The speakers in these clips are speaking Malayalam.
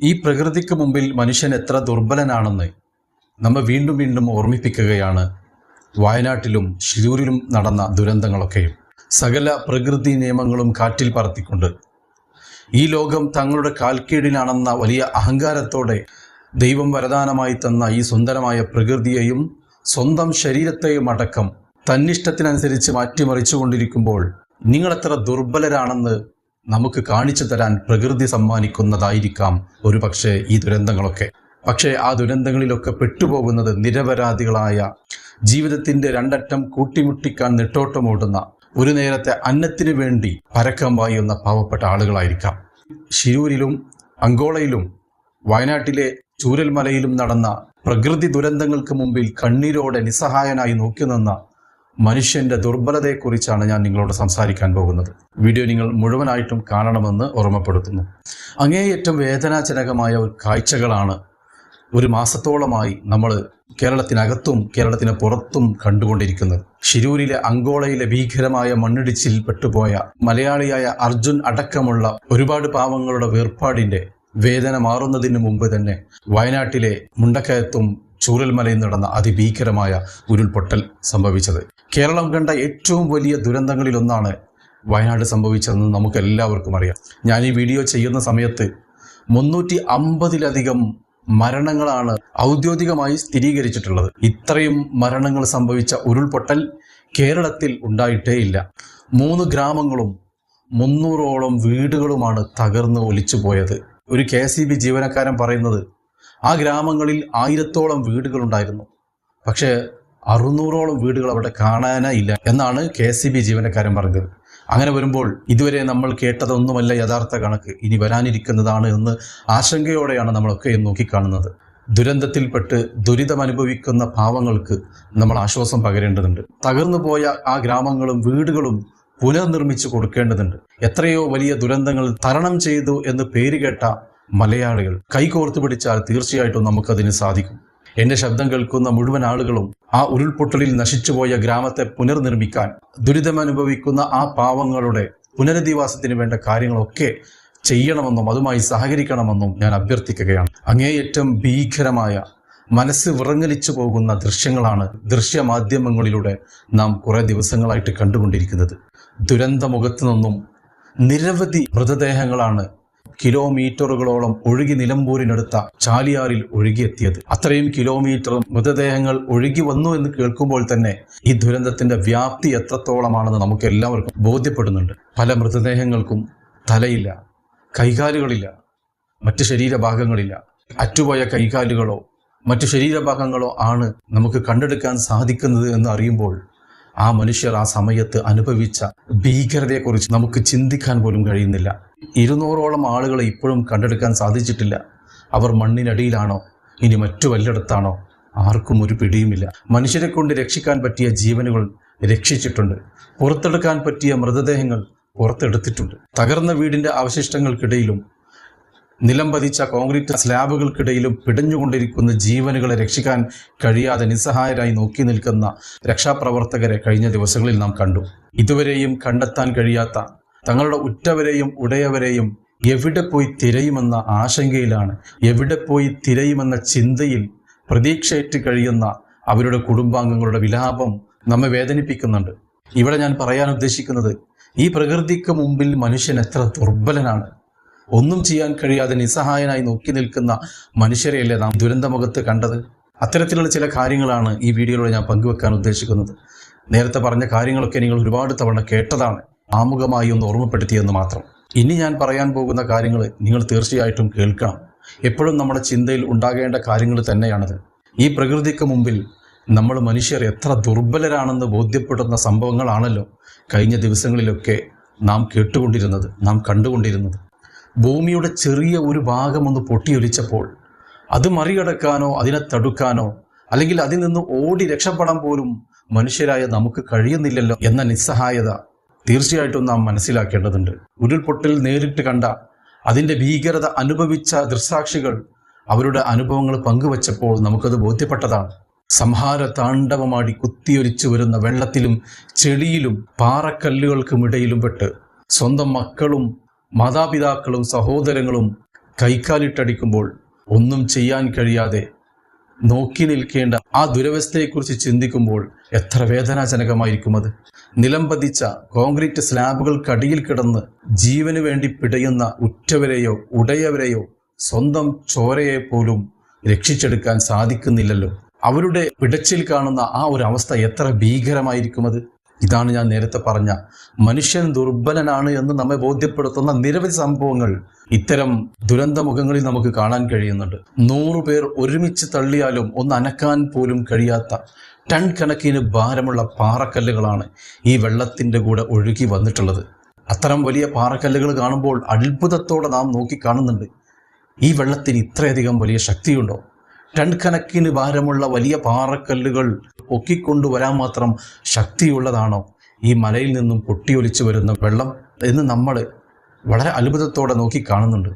ഈ പ്രകൃതിക്ക് മുമ്പിൽ മനുഷ്യൻ എത്ര ദുർബലനാണെന്ന് നമ്മെ വീണ്ടും വീണ്ടും ഓർമ്മിപ്പിക്കുകയാണ് വയനാട്ടിലും ഷിരൂരിലും നടന്ന ദുരന്തങ്ങളൊക്കെയും. സകല പ്രകൃതി നിയമങ്ങളും കാറ്റിൽ പറത്തിക്കൊണ്ട് ഈ ലോകം തങ്ങളുടെ കാൽക്കീഴിലാണെന്ന വലിയ അഹങ്കാരത്തോടെ ദൈവം വരദാനമായി തന്ന ഈ സുന്ദരമായ പ്രകൃതിയെയും സ്വന്തം ശരീരത്തെയും അടക്കം തന്നിഷ്ടത്തിനനുസരിച്ച് മാറ്റിമറിച്ചുകൊണ്ടിരിക്കുമ്പോൾ നിങ്ങളെത്ര ദുർബലരാണെന്ന് നമുക്ക് കാണിച്ചു തരാൻ പ്രകൃതി സമ്മാനിക്കുന്നതായിരിക്കാം ഒരു പക്ഷേ ഈ ദുരന്തങ്ങളൊക്കെ. പക്ഷേ ആ ദുരന്തങ്ങളിലൊക്കെ പെട്ടുപോകുന്നത് നിരപരാധികളായ ജീവിതത്തിന്റെ രണ്ടറ്റം കൂട്ടിമുട്ടിക്കാൻ നെട്ടോട്ടമോടുന്ന ഒരു നേരത്തെ അന്നത്തിനു വേണ്ടി പരക്കം പായുന്ന പാവപ്പെട്ട ആളുകളായിരിക്കാം. ശിരൂരിലും അങ്കോളയിലും വയനാട്ടിലെ ചൂരൽമലയിലും നടന്ന പ്രകൃതി ദുരന്തങ്ങൾക്ക് മുമ്പിൽ കണ്ണീരോടെ നിസ്സഹായനായി നോക്കി നിന്ന മനുഷ്യന്റെ ദുർബലതയെക്കുറിച്ചാണ് ഞാൻ നിങ്ങളോട് സംസാരിക്കാൻ പോകുന്നത്. വീഡിയോ നിങ്ങൾ മുഴുവനായിട്ടും കാണണമെന്ന് ഓർമ്മപ്പെടുത്തുന്നു. അങ്ങേയറ്റം വേദനാജനകമായ ഒരു കാഴ്ചകളാണ് ഒരു മാസത്തോളമായി നമ്മൾ കേരളത്തിനകത്തും കേരളത്തിന് പുറത്തും കണ്ടുകൊണ്ടിരിക്കുന്നത്. ഷിരൂരിലെ അങ്കോളയിലെ ഭീകരമായ മണ്ണിടിച്ചിൽ പെട്ടുപോയ മലയാളിയായ അർജുൻ അടക്കമുള്ള ഒരുപാട് പാവങ്ങളുടെ വേർപാടിന്റെ വേദന മാറുന്നതിന് മുമ്പ് തന്നെ വയനാട്ടിലെ മുണ്ടക്കയത്തും ചൂരൽമലയിൽ നടന്ന അതിഭീകരമായ ഉരുൾപൊട്ടൽ സംഭവിച്ചത്. കേരളം കണ്ട ഏറ്റവും വലിയ ദുരന്തങ്ങളിലൊന്നാണ് വയനാട് സംഭവിച്ചതെന്ന് നമുക്ക് എല്ലാവർക്കും അറിയാം. ഞാൻ ഈ വീഡിയോ ചെയ്യുന്ന സമയത്ത് മുന്നൂറ്റി അമ്പതിലധികം മരണങ്ങളാണ് ഔദ്യോഗികമായി സ്ഥിരീകരിച്ചിട്ടുള്ളത്. ഇത്രയും മരണങ്ങൾ സംഭവിച്ച ഉരുൾപൊട്ടൽ കേരളത്തിൽ ഉണ്ടായിട്ടേയില്ല. മൂന്ന് ഗ്രാമങ്ങളും മുന്നൂറോളം വീടുകളുമാണ് തകർന്ന് ഒലിച്ചു പോയത് ഒരു കെ സി ബി ജീവനക്കാരൻ പറയുന്നത് ആ ഗ്രാമങ്ങളിൽ ആയിരത്തോളം വീടുകളുണ്ടായിരുന്നു പക്ഷേ അറുന്നൂറോളം വീടുകൾ അവിടെ കാണാനേ ഇല്ല എന്നാണ് കെ സി ബി ജീവനക്കാരൻ പറഞ്ഞത്. അങ്ങനെ വരുമ്പോൾ ഇതുവരെ നമ്മൾ കേട്ടതൊന്നുമല്ല യഥാർത്ഥ കണക്ക്. ഇനി വരാനിരിക്കുന്നതാണ് എന്ന് ആശങ്കയോടെയാണ് നമ്മളൊക്കെ നോക്കിക്കാണുന്നത്. ദുരന്തത്തിൽപ്പെട്ട് ദുരിതമനുഭവിക്കുന്ന പാവങ്ങൾക്ക് നമ്മൾ ആശ്വാസം പകരേണ്ടതുണ്ട്. തകർന്നു പോയ ആ ഗ്രാമങ്ങളും വീടുകളും പുനർനിർമ്മിച്ചു കൊടുക്കേണ്ടതുണ്ട്. എത്രയോ വലിയ ദുരന്തങ്ങൾ തരണം ചെയ്തു എന്ന് പേര് കേട്ട മലയാളികൾ കൈകോർത്തു പിടിച്ചാൽ തീർച്ചയായിട്ടും നമുക്കതിന് സാധിക്കും. എന്റെ ശബ്ദം കേൾക്കുന്ന മുഴുവൻ ആളുകളും ആ ഉരുൾപൊട്ടലിൽ നശിച്ചുപോയ ഗ്രാമത്തെ പുനർനിർമ്മിക്കാൻ ദുരിതമനുഭവിക്കുന്ന ആ പാവങ്ങളുടെ പുനരധിവാസത്തിന് വേണ്ട കാര്യങ്ങളൊക്കെ ചെയ്യണമെന്നും അതുമായി സഹകരിക്കണമെന്നും ഞാൻ അഭ്യർത്ഥിക്കുകയാണ്. അങ്ങേയറ്റം ഭീകരമായ മനസ്സ് വിറങ്ങലിച്ചു പോകുന്ന ദൃശ്യങ്ങളാണ് ദൃശ്യമാധ്യമങ്ങളിലൂടെ നാം കുറേ ദിവസങ്ങളായിട്ട് കണ്ടുകൊണ്ടിരിക്കുന്നത്. ദുരന്തമുഖത്തു നിന്നും നിരവധി മൃതദേഹങ്ങളാണ് കിലോമീറ്ററുകളോളം ഒഴുകി നിലമ്പൂരിനടുത്ത ചാലിയാറിൽ ഒഴുകിയെത്തിയത്. അത്രയും കിലോമീറ്റർ മൃതദേഹങ്ങൾ ഒഴുകി വന്നു എന്ന് കേൾക്കുമ്പോൾ തന്നെ ഈ ദുരന്തത്തിന്റെ വ്യാപ്തി എത്രത്തോളമാണെന്ന് നമുക്ക് എല്ലാവർക്കും ബോധ്യപ്പെടുന്നുണ്ട്. പല മൃതദേഹങ്ങൾക്കും തലയില്ല കൈകാലുകളില്ല മറ്റു ശരീരഭാഗങ്ങളില്ല. അറ്റുപോയ കൈകാലുകളോ മറ്റു ശരീരഭാഗങ്ങളോ ആണ് നമുക്ക് കണ്ടെടുക്കാൻ സാധിക്കുന്നത് എന്ന് അറിയുമ്പോൾ ആ മനുഷ്യർ ആ സമയത്ത് അനുഭവിച്ച ഭീകരതയെക്കുറിച്ച് നമുക്ക് ചിന്തിക്കാൻ പോലും കഴിയുന്നില്ല. ഇരുന്നൂറോളം ആളുകളെ ഇപ്പോഴും കണ്ടെടുക്കാൻ സാധിച്ചിട്ടില്ല. അവർ മണ്ണിനടിയിലാണോ? ഇനി മറ്റു വല്ലയിടത്താണോ? ആർക്കും ഒരു പിടിയുമില്ല. മനുഷ്യരെ കൊണ്ട് രക്ഷിക്കാൻ പറ്റിയ ജീവനുകൾ രക്ഷിച്ചിട്ടുണ്ട്. പുറത്തെടുക്കാൻ പറ്റിയ മൃതദേഹങ്ങൾ പുറത്തെടുത്തിട്ടുണ്ട്. തകർന്ന വീടിന്റെ അവശിഷ്ടങ്ങൾക്കിടയിലും നിലം പതിച്ച കോൺക്രീറ്റ് സ്ലാബുകൾക്കിടയിലും പിടഞ്ഞുകൊണ്ടിരിക്കുന്ന ജീവനുകളെ രക്ഷിക്കാൻ കഴിയാതെ നിസ്സഹായരായി നോക്കി നിൽക്കുന്ന രക്ഷാപ്രവർത്തകരെ കഴിഞ്ഞ ദിവസങ്ങളിൽ നാം കണ്ടു. ഇതുവരെയും കണ്ടെത്താൻ കഴിയാത്ത തങ്ങളുടെ ഉറ്റവരെയും ഉടയവരെയും എവിടെ പോയി തിരയുമെന്ന ആശങ്കയിലാണ് എവിടെ പോയി തിരയുമെന്ന ചിന്തയിൽ പ്രതീക്ഷയേറ്റ് കഴിയുന്ന അവരുടെ കുടുംബാംഗങ്ങളുടെ വിലാപം നമ്മെ വേദനിപ്പിക്കുന്നുണ്ട്. ഇവിടെ ഞാൻ പറയാൻ ഉദ്ദേശിക്കുന്നത് ഈ പ്രകൃതിക്ക് മുമ്പിൽ മനുഷ്യൻ എത്ര ദുർബലനാണ്. ഒന്നും ചെയ്യാൻ കഴിയാതെ നിസ്സഹായനായി നോക്കി നിൽക്കുന്ന മനുഷ്യരെയല്ലേ നാം ദുരന്തമുഖത്ത് കണ്ടത്? അത്തരത്തിലുള്ള ചില കാര്യങ്ങളാണ് ഈ വീഡിയോയിലൂടെ ഞാൻ പങ്കുവെക്കാൻ ഉദ്ദേശിക്കുന്നത്. നേരത്തെ പറഞ്ഞ കാര്യങ്ങളൊക്കെ നിങ്ങൾ ഒരുപാട് തവണ കേട്ടതാണ്. ആമുഖമായി ഒന്ന് ഓർമ്മപ്പെടുത്തിയെന്ന് മാത്രം. ഇനി ഞാൻ പറയാൻ പോകുന്ന കാര്യങ്ങൾ നിങ്ങൾ തീർച്ചയായിട്ടും കേൾക്കണം. എപ്പോഴും നമ്മുടെ ചിന്തയിൽ ഉണ്ടാകേണ്ട കാര്യങ്ങൾ തന്നെയാണത്. ഈ പ്രകൃതിക്ക് മുമ്പിൽ നമ്മൾ മനുഷ്യർ എത്ര ദുർബലരാണെന്ന് ബോധ്യപ്പെടുന്ന സംഭവങ്ങളാണല്ലോ കഴിഞ്ഞ ദിവസങ്ങളിലൊക്കെ നാം കേട്ടുകൊണ്ടിരുന്നത് നാം കണ്ടുകൊണ്ടിരുന്നത്. ഭൂമിയുടെ ചെറിയ ഒരു ഭാഗം ഒന്ന് പൊട്ടിയൊലിച്ചപ്പോൾ അത് മറികടക്കാനോ അതിനെ തടുക്കാനോ അല്ലെങ്കിൽ അതിൽ നിന്ന് ഓടി രക്ഷപ്പെടാൻ പോലും മനുഷ്യരായ നമുക്ക് കഴിയുന്നില്ലല്ലോ എന്ന നിസ്സഹായത തീർച്ചയായിട്ടും നാം മനസ്സിലാക്കേണ്ടതുണ്ട്. ഉരുൾപൊട്ടൽ നേരിട്ട് കണ്ട അതിന്റെ ഭീകരത അനുഭവിച്ച ദൃസാക്ഷികൾ അവരുടെ അനുഭവങ്ങൾ പങ്കുവച്ചപ്പോൾ നമുക്കത് ബോധ്യപ്പെട്ടതാണ്. സംഹാര താണ്ഡവമാടി കുത്തിയൊലിച്ചു വരുന്ന വെള്ളത്തിലും ചെളിയിലും പാറക്കല്ലുകൾക്കുമിടയിലും പെട്ട് സ്വന്തം മക്കളും മാതാപിതാക്കളും സഹോദരങ്ങളും കൈക്കാലിട്ടടിക്കുമ്പോൾ ഒന്നും ചെയ്യാൻ കഴിയാതെ നോക്കി നിൽക്കേണ്ട ആ ദുരവസ്ഥയെക്കുറിച്ച് ചിന്തിക്കുമ്പോൾ എത്ര വേദനാജനകമായിരിക്കും അത് നിലംപതിച്ച കോൺക്രീറ്റ് സ്ലാബുകൾക്കടിയിൽ കിടന്ന് ജീവന് വേണ്ടി പിടയുന്ന ഉറ്റവരെയോ ഉടയവരെയോ സ്വന്തം ചോരയെ പോലും രക്ഷിച്ചെടുക്കാൻ സാധിക്കുന്നില്ലല്ലോ. അവരുടെ പിടച്ചിൽ കാണുന്ന ആ ഒരു അവസ്ഥ എത്ര ഭീകരമായിരിക്കും അത് ഇതാണ് ഞാൻ നേരത്തെ പറഞ്ഞ മനുഷ്യൻ ദുർബലനാണ് എന്ന് നമ്മെ ബോധ്യപ്പെടുത്തുന്ന നിരവധി സംഭവങ്ങൾ ഇത്തരം ദുരന്തമുഖങ്ങളിൽ നമുക്ക് കാണാൻ കഴിയുന്നുണ്ട്. നൂറു പേർ ഒരുമിച്ച് തള്ളിയാലും ഒന്ന് അനക്കാൻ പോലും കഴിയാത്ത ടൺ കണക്കിന് ഭാരമുള്ള പാറക്കല്ലുകളാണ് ഈ വെള്ളത്തിന്റെ കൂടെ ഒഴുകി വന്നിട്ടുള്ളത്. അത്തരം വലിയ പാറക്കല്ലുകൾ കാണുമ്പോൾ അത്ഭുതത്തോടെ നാം നോക്കി കാണുന്നുണ്ട്. ഈ വെള്ളത്തിന് ഇത്രയധികം വലിയ ശക്തിയുണ്ടോ? ടൺ കണക്കിന് ഭാരമുള്ള വലിയ പാറക്കല്ലുകൾ പൊക്കിക്കൊണ്ടുവരാൻ മാത്രം ശക്തിയുള്ളതാണോ ഈ മലയിൽ നിന്നും പൊട്ടിയൊലിച്ചു വരുന്ന വെള്ളം എന്ന് നമ്മൾ വളരെ അത്ഭുതത്തോടെ നോക്കി കാണുന്നുണ്ട്.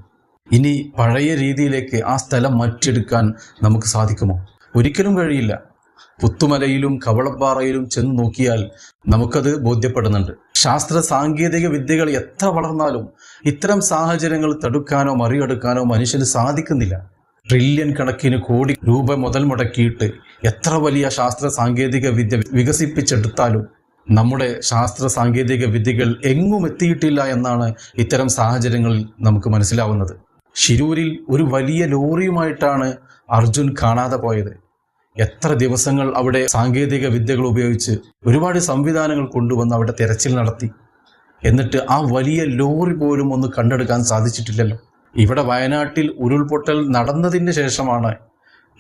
ഇനി പഴയ രീതിയിലേക്ക് ആ സ്ഥലം മാറ്റിയെടുക്കാൻ നമുക്ക് സാധിക്കുമോ? ഒരിക്കലും കഴിയില്ല. പുത്തുമലയിലും കവളപ്പാറയിലും ചെന്ന് നോക്കിയാൽ നമുക്കത് ബോധ്യപ്പെടുന്നുണ്ട്. ശാസ്ത്ര സാങ്കേതിക വിദ്യകൾ എത്ര വളർന്നാലും ഇത്തരം സാഹചര്യങ്ങൾ തടുക്കാനോ മറികടക്കാനോ മനുഷ്യന് സാധിക്കുന്നില്ല. ട്രില്യൺ കണക്കിന് കോടി രൂപ മുതൽ മുടക്കിയിട്ട് എത്ര വലിയ ശാസ്ത്ര സാങ്കേതിക വിദ്യ വികസിപ്പിച്ചെടുത്താലും നമ്മുടെ ശാസ്ത്ര സാങ്കേതിക വിദ്യകൾ എങ്ങും എത്തിയിട്ടില്ല എന്നാണ് ഇത്തരം സാഹചര്യങ്ങളിൽ നമുക്ക് മനസ്സിലാവുന്നത്. ശിരൂരിൽ ഒരു വലിയ ലോറിയുമായിട്ടാണ് അർജുൻ കാണാതെ പോയത്. എത്ര ദിവസങ്ങൾ അവിടെ സാങ്കേതിക വിദ്യകൾ ഉപയോഗിച്ച് ഒരുപാട് സംവിധാനങ്ങൾ കൊണ്ടുവന്ന് അവിടെ തെരച്ചിൽ നടത്തി. എന്നിട്ട് ആ വലിയ ലോറി പോലും ഒന്ന് കണ്ടെടുക്കാൻ സാധിച്ചിട്ടില്ലല്ലോ. ഇവിടെ വയനാട്ടിൽ ഉരുൾപൊട്ടൽ നടന്നതിന് ശേഷമാണ്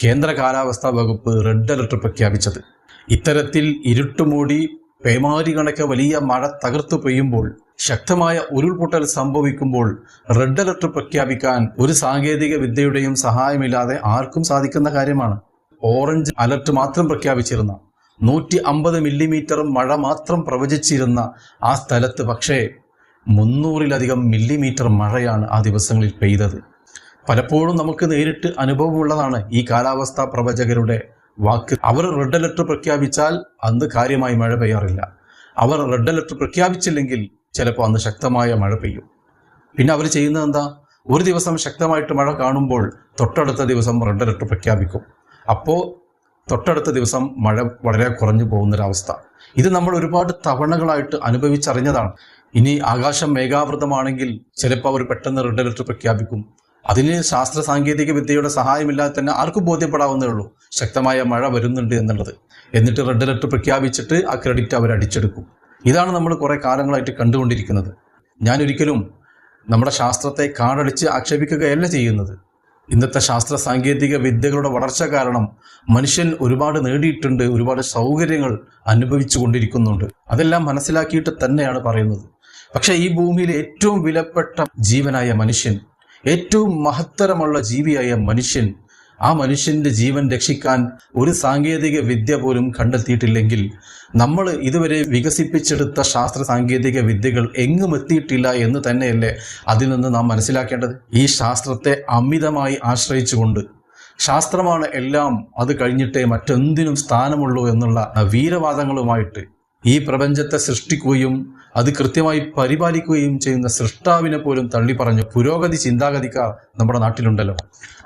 കേന്ദ്ര കാലാവസ്ഥാ വകുപ്പ് റെഡ് അലർട്ട് പ്രഖ്യാപിച്ചത്. ഇത്തരത്തിൽ ഇരുട്ടുമൂടി പേമാരി കണക്ക് വലിയ മഴ തകർത്തു പെയ്യുമ്പോൾ ശക്തമായ ഉരുൾപൊട്ടൽ സംഭവിക്കുമ്പോൾ റെഡ് അലർട്ട് പ്രഖ്യാപിക്കാൻ ഒരു സാങ്കേതിക വിദ്യയുടെയും സഹായമില്ലാതെ ആർക്കും സാധിക്കുന്ന കാര്യമാണ്. ഓറഞ്ച് അലർട്ട് മാത്രം പ്രഖ്യാപിച്ചിരുന്ന നൂറ്റി അമ്പത് മില്ലിമീറ്റർ മഴ മാത്രം പ്രവചിച്ചിരുന്ന ആ സ്ഥലത്ത് പക്ഷേ മുന്നൂറിലധികം മില്ലിമീറ്റർ മഴയാണ് ആ ദിവസങ്ങളിൽ പെയ്തത്. പലപ്പോഴും നമുക്ക് നേരിട്ട് അനുഭവമുള്ളതാണ് ഈ കാലാവസ്ഥാ പ്രവചകരുടെ വാക്ക്. അവർ റെഡ് അലർട്ട് പ്രഖ്യാപിച്ചാൽ അന്ന് കാര്യമായി മഴ പെയ്യാറില്ല. അവർ റെഡ് അലർട്ട് പ്രഖ്യാപിച്ചില്ലെങ്കിൽ ചിലപ്പോൾ അന്ന് ശക്തമായ മഴ പെയ്യും. പിന്നെ അവർ ചെയ്യുന്നത് എന്താ? ഒരു ദിവസം ശക്തമായിട്ട് മഴ കാണുമ്പോൾ തൊട്ടടുത്ത ദിവസം റെഡ് അലർട്ട് പ്രഖ്യാപിക്കും. അപ്പോൾ തൊട്ടടുത്ത ദിവസം മഴ വളരെ കുറഞ്ഞു പോകുന്നൊരവസ്ഥ. ഇത് നമ്മൾ ഒരുപാട് തവണകളായിട്ട് അനുഭവിച്ചറിഞ്ഞതാണ്. ഇനി ആകാശം മേഘാവൃതമാണെങ്കിൽ ചിലപ്പോൾ അവർ പെട്ടെന്ന് റെഡ് അലർട്ട് പ്രഖ്യാപിക്കും. അതിന് ശാസ്ത്ര സാങ്കേതിക വിദ്യയുടെ സഹായമില്ലാതെ തന്നെ ആർക്കും ബോധ്യപ്പെടാവുന്നേ ഉള്ളൂ. ശക്തമായ മഴ വരുന്നുണ്ട് എന്നുള്ളത്. എന്നിട്ട് റെഡ് അലർട്ട് പ്രഖ്യാപിച്ചിട്ട് ആ ക്രെഡിറ്റ് അവർ അടിച്ചെടുക്കും. ഇതാണ് നമ്മൾ കുറേ കാലങ്ങളായിട്ട് കണ്ടുകൊണ്ടിരിക്കുന്നത്. ഞാനൊരിക്കലും നമ്മുടെ ശാസ്ത്രത്തെ കാടടിച്ച് ആക്ഷേപിക്കുകയല്ല ചെയ്യുന്നത്. ഇന്നത്തെ ശാസ്ത്ര സാങ്കേതിക വിദ്യകളുടെ വളർച്ച കാരണം മനുഷ്യൻ ഒരുപാട് നേടിയിട്ടുണ്ട് ഒരുപാട് സൗകര്യങ്ങൾ അനുഭവിച്ചു കൊണ്ടിരിക്കുന്നുണ്ട്. അതെല്ലാം മനസ്സിലാക്കിയിട്ട് തന്നെയാണ് പറയുന്നത്. പക്ഷേ ഈ ഭൂമിയിൽ ഏറ്റവും വിലപ്പെട്ട ജീവനായ മനുഷ്യൻ ഏറ്റവും മഹത്തരമുള്ള ജീവിയായ മനുഷ്യൻ ആ മനുഷ്യന്റെ ജീവൻ രക്ഷിക്കാൻ ഒരു സാങ്കേതിക വിദ്യ പോലും കണ്ടെത്തിയിട്ടില്ലെങ്കിൽ നമ്മൾ ഇതുവരെ വികസിപ്പിച്ചെടുത്ത ശാസ്ത്ര സാങ്കേതിക വിദ്യകൾ എങ്ങും എത്തിയിട്ടില്ല എന്ന് തന്നെയല്ലേ അതിൽ നിന്ന് നാം മനസ്സിലാക്കേണ്ടത്? ഈ ശാസ്ത്രത്തെ അമിതമായി ആശ്രയിച്ചുകൊണ്ട് ശാസ്ത്രമാണ് എല്ലാം അത് കഴിഞ്ഞിട്ടേ മറ്റെന്തിനും സ്ഥാനമുള്ളൂ എന്നുള്ള വീരവാദങ്ങളുമായിട്ട് ഈ പ്രപഞ്ചത്തെ സൃഷ്ടിക്കുകയും അത് കൃത്യമായി പരിപാലിക്കുകയും ചെയ്യുന്ന സൃഷ്ടാവിനെ പോലും തള്ളി പറഞ്ഞ് പുരോഗതി ചിന്താഗതിക്കാർ നമ്മുടെ നാട്ടിലുണ്ടല്ലോ.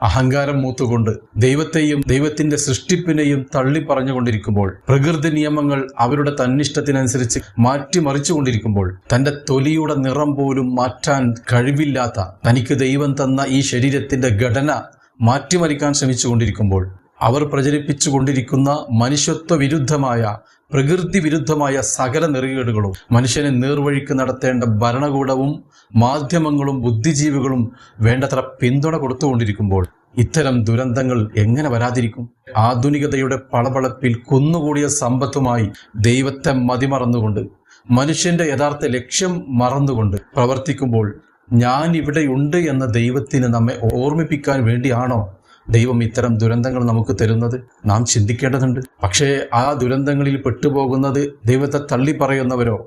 അഹങ്കാരം മൂത്തുകൊണ്ട് ദൈവത്തെയും ദൈവത്തിന്റെ സൃഷ്ടിപ്പിനെയും തള്ളി പറഞ്ഞുകൊണ്ടിരിക്കുമ്പോൾ പ്രകൃതി നിയമങ്ങൾ അവരുടെ തന്നിഷ്ടത്തിനനുസരിച്ച് മാറ്റിമറിച്ചുകൊണ്ടിരിക്കുമ്പോൾ തന്റെ തൊലിയുടെ നിറം പോലും മാറ്റാൻ കഴിവില്ലാത്ത തനിക്ക് ദൈവം തന്ന ഈ ശരീരത്തിന്റെ ഘടന മാറ്റിമറിക്കാൻ ശ്രമിച്ചുകൊണ്ടിരിക്കുമ്പോൾ അവർ പ്രചരിപ്പിച്ചുകൊണ്ടിരിക്കുന്ന മനുഷ്യത്വ വിരുദ്ധമായ പ്രകൃതി വിരുദ്ധമായ സകല നെറികേടുകളും മനുഷ്യനെ നേർവഴിക്ക് നടത്തേണ്ട ഭരണകൂടവും മാധ്യമങ്ങളും ബുദ്ധിജീവികളും വേണ്ടത്ര പിന്തുണ കൊടുത്തുകൊണ്ടിരിക്കുമ്പോൾ ഇത്തരം ദുരന്തങ്ങൾ എങ്ങനെ വരാതിരിക്കും? ആധുനികതയുടെ പളപളപ്പിൽ കുന്നുകൂടിയ സമ്പത്തുമായി ദൈവത്തെ മതിമറന്നുകൊണ്ട് മനുഷ്യന്റെ യഥാർത്ഥ ലക്ഷ്യം മറന്നുകൊണ്ട് പ്രവർത്തിക്കുമ്പോൾ ഞാൻ ഇവിടെയുണ്ട് എന്ന ദൈവത്തിന് നമ്മെ ഓർമ്മിപ്പിക്കാൻ വേണ്ടിയാണോ ദൈവം ഇത്തരം ദുരന്തങ്ങൾ നമുക്ക് തരുന്നത് നാം ചിന്തിക്കേണ്ടതുണ്ട്. പക്ഷേ ആ ദുരന്തങ്ങളിൽ പെട്ടുപോകുന്നത് ദൈവത്തെ തള്ളി പറയുന്നവരോ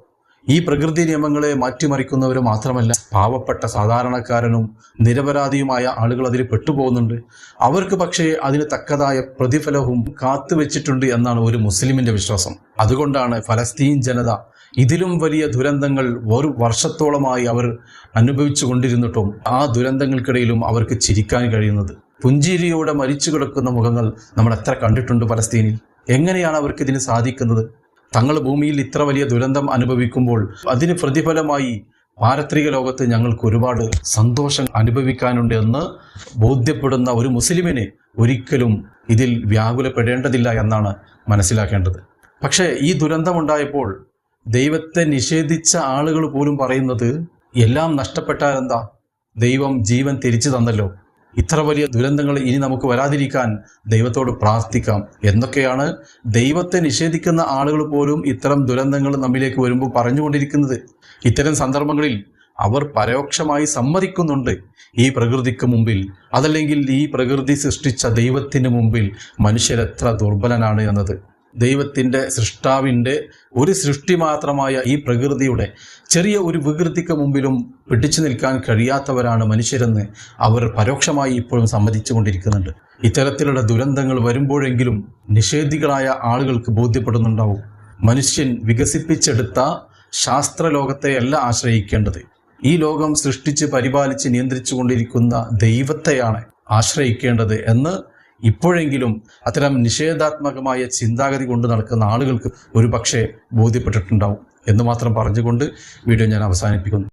ഈ പ്രകൃതി നിയമങ്ങളെ മാറ്റിമറിക്കുന്നവരോ മാത്രമല്ല പാവപ്പെട്ട സാധാരണക്കാരനും നിരപരാധിയുമായ ആളുകൾ അതിൽ പെട്ടുപോകുന്നുണ്ട്. അവർക്ക് പക്ഷേ അതിന് തക്കതായ പ്രതിഫലവും കാത്തുവെച്ചിട്ടുണ്ട് എന്നാണ് ഒരു മുസ്ലിമിന്റെ വിശ്വാസം. അതുകൊണ്ടാണ് ഫലസ്തീൻ ജനത ഇതിലും വലിയ ദുരന്തങ്ങൾ ഒരു വർഷത്തോളമായി അവർ അനുഭവിച്ചു കൊണ്ടിരുന്നിട്ടും ആ ദുരന്തങ്ങൾക്കിടയിലും അവർക്ക് ചിരിക്കാൻ കഴിയുന്നത്. പുഞ്ചിരിയോടെ മരിച്ചു കിടക്കുന്ന മുഖങ്ങൾ നമ്മൾ എത്ര കണ്ടിട്ടുണ്ട് പലസ്തീനിൽ? എങ്ങനെയാണ് അവർക്ക് ഇതിന് സാധിക്കുന്നത്? തങ്ങൾ ഭൂമിയിൽ ഇത്ര വലിയ ദുരന്തം അനുഭവിക്കുമ്പോൾ അതിന് പ്രതിഫലമായി പാരത്രിക ലോകത്ത് ഞങ്ങൾക്ക് ഒരുപാട് സന്തോഷം അനുഭവിക്കാനുണ്ട് എന്ന് ബോധ്യപ്പെടുന്ന ഒരു മുസ്ലിമിനെ ഒരിക്കലും ഇതിൽ വ്യാകുലപ്പെടേണ്ടതില്ല എന്നാണ് മനസ്സിലാക്കേണ്ടത്. പക്ഷേ ഈ ദുരന്തമുണ്ടായപ്പോൾ ദൈവത്തെ നിഷേധിച്ച ആളുകൾ പോലും പറയുന്നത് എല്ലാം നഷ്ടപ്പെട്ടാലെന്താ ദൈവം ജീവൻ തിരിച്ചു തന്നല്ലോ. ഇത്ര വലിയ ദുരന്തങ്ങൾ ഇനി നമുക്ക് വരാതിരിക്കാൻ ദൈവത്തോട് പ്രാർത്ഥിക്കാം. എന്തൊക്കെയാണ്? ദൈവത്തെ നിഷേധിക്കുന്ന ആളുകൾ പോലും ഇത്തരം ദുരന്തങ്ങൾ നമ്മിലേക്ക് വരുമ്പോൾ പറഞ്ഞുകൊണ്ടിരിക്കുന്നത്. ഇത്തരം സന്ദർഭങ്ങളിൽ അവർ പരോക്ഷമായി സമ്മതിക്കുന്നുണ്ട് ഈ പ്രകൃതിക്ക് മുമ്പിൽ. അതല്ലെങ്കിൽ ഈ പ്രകൃതി സൃഷ്ടിച്ച ദൈവത്തിന് മുമ്പിൽ മനുഷ്യരെത്ര ദുർബലനാണ് എന്നത്. ദൈവത്തിന്റെ സൃഷ്ടാവിന്റെ ഒരു സൃഷ്ടി മാത്രമായ ഈ പ്രകൃതിയുടെ ചെറിയ ഒരു വികൃതിക്ക് മുമ്പിലും പിടിച്ചു നിൽക്കാൻ കഴിയാത്തവരാണ് മനുഷ്യരെന്ന് അവർ പരോക്ഷമായി ഇപ്പോഴും സമ്മതിച്ചു കൊണ്ടിരിക്കുന്നുണ്ട് ഇത്തരത്തിലുള്ള ദുരന്തങ്ങൾ വരുമ്പോഴെങ്കിലും നിഷേധികളായ ആളുകൾക്ക് ബോധ്യപ്പെടുന്നുണ്ടാവും. മനുഷ്യൻ വികസിപ്പിച്ചെടുത്ത ശാസ്ത്രലോകത്തെയല്ല ആശ്രയിക്കേണ്ടത്. ഈ ലോകം സൃഷ്ടിച്ച് പരിപാലിച്ച് നിയന്ത്രിച്ചു കൊണ്ടിരിക്കുന്ന ദൈവത്തെയാണ് ആശ്രയിക്കേണ്ടത് എന്ന് ഇപ്പോഴെങ്കിലും അത്തരം നിഷേധാത്മകമായ ചിന്താഗതി കൊണ്ട് നടക്കുന്ന ആളുകൾക്ക് ഒരു പക്ഷേ ബോധ്യപ്പെട്ടിട്ടുണ്ടാവും എന്ന് മാത്രം പറഞ്ഞുകൊണ്ട് വീഡിയോ ഞാൻ അവസാനിപ്പിക്കുന്നു.